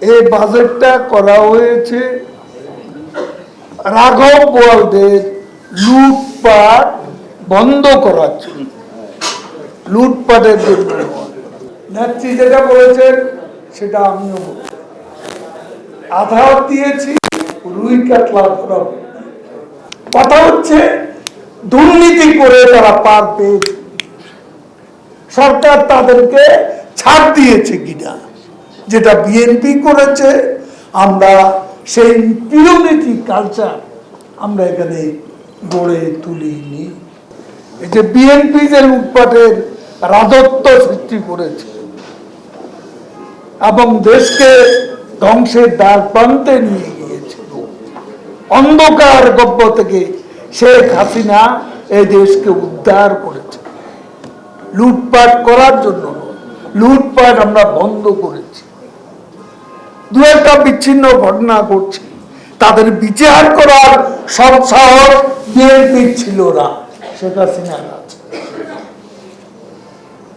এই বাজেটটা করা হয়েছে রাঘব বোয়ালদের লুটপাট বন্ধ করার জন্য। লুটপাটের জন্য। নেত্রী যেটা বলেছেন, সেটা আমিও বলব। আধার দিয়েছি রুই কাতলা ধরা কথা হচ্ছে, দুর্নীতি করে তারা পার পেয়েছে। সরকার তাদেরকে ছাড় দিয়েছে কিনা যেটা বিএনপি করেছে, আমরা সেই পিরোনীতি কালচার আমরা এখানে গড়ে তুলিনি। এই যে বিএনপি যে লুটপাটের রাজত্ব সৃষ্টি করেছে এবং দেশকে ধ্বংসের দ্বার প্রান্তে নিয়ে গিয়েছিল। অন্ধকার গব্য থেকে শেখ হাসিনা এই দেশকে উদ্ধার করেছে। লুটপাট করার জন্য লুটপাট আমরা বন্ধ করেছি। দু একটা বিচ্ছিন্ন ঘটনা ঘটছে। তাদের বিচার করার সব সাহস বিএনপি ছিল না, শেখ হাসিনার আছে।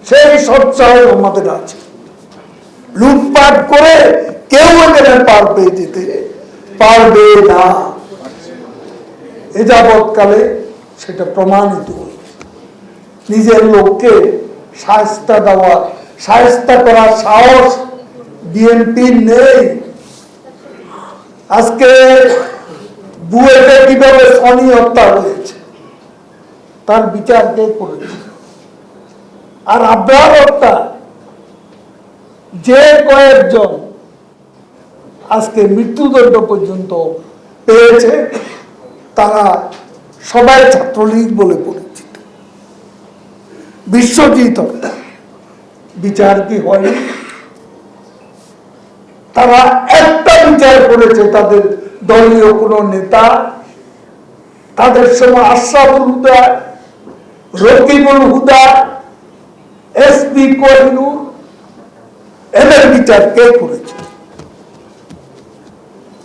সেই সৎসাহ আমাদের আছে। লুটপাট করে কেউ এখানে পারবে যেতে পারবে না। এ যাবৎকালে সেটা প্রমাণিত নিজের লোককে সায়স্তা দেওয়া সায়স্তা করার সাহস বিএনপি নেই। আজকে বুয়েটে কীভাবে সনি হত্যা হয়েছে তার বিচার কে করেছে? আর আব্রাহাম হত্যা, যে কয়েকজন আজকে মৃত্যুদণ্ড পর্যন্ত পেয়েছে, তারা সবাই ছাত্রলীগ বলে পরিচিত। বিশ্বজিৎ হত্যা। বিচার কি হয়নি? তারা একটা বিচার করেছে, তাদের দলীয় কোন নেতা, তাদের সময় আশরাফুল হুদা, রকিবুল হুদা এসপি কোহিনুর, এদের বিচার কে করেছে?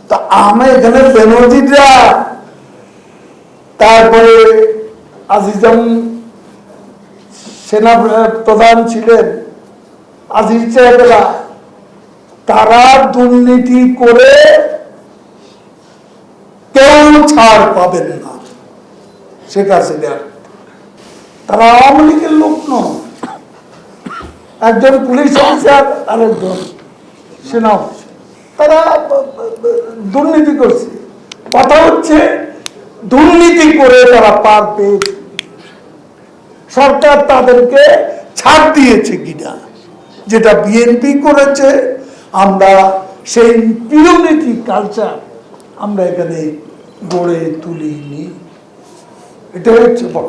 তা আমি এখানে বেনজিরা তারপরে আজিজম সেনা প্রধান ছিলেন, আজিজ সাহেবেরা তারা দুর্নীতি করে কেউ ছাড় পাবেন না। শেখ হাসিনার তারা আওয়ামী লীগের লোক নয়। একজন পুলিশ অফিসার, আরেকজন সেনা তারা দুর্নীতি করছে। কথা হচ্ছে, দুর্নীতি করে তারা পার পেয়েছে। সরকার তাদেরকে ছাড় দিয়েছে কিনা, যেটা বিএনপি করেছে আমরা সেই পিরোনিটি কালচার আমরা এখানে গড়ে তুলিনি। এটা হচ্ছে বড়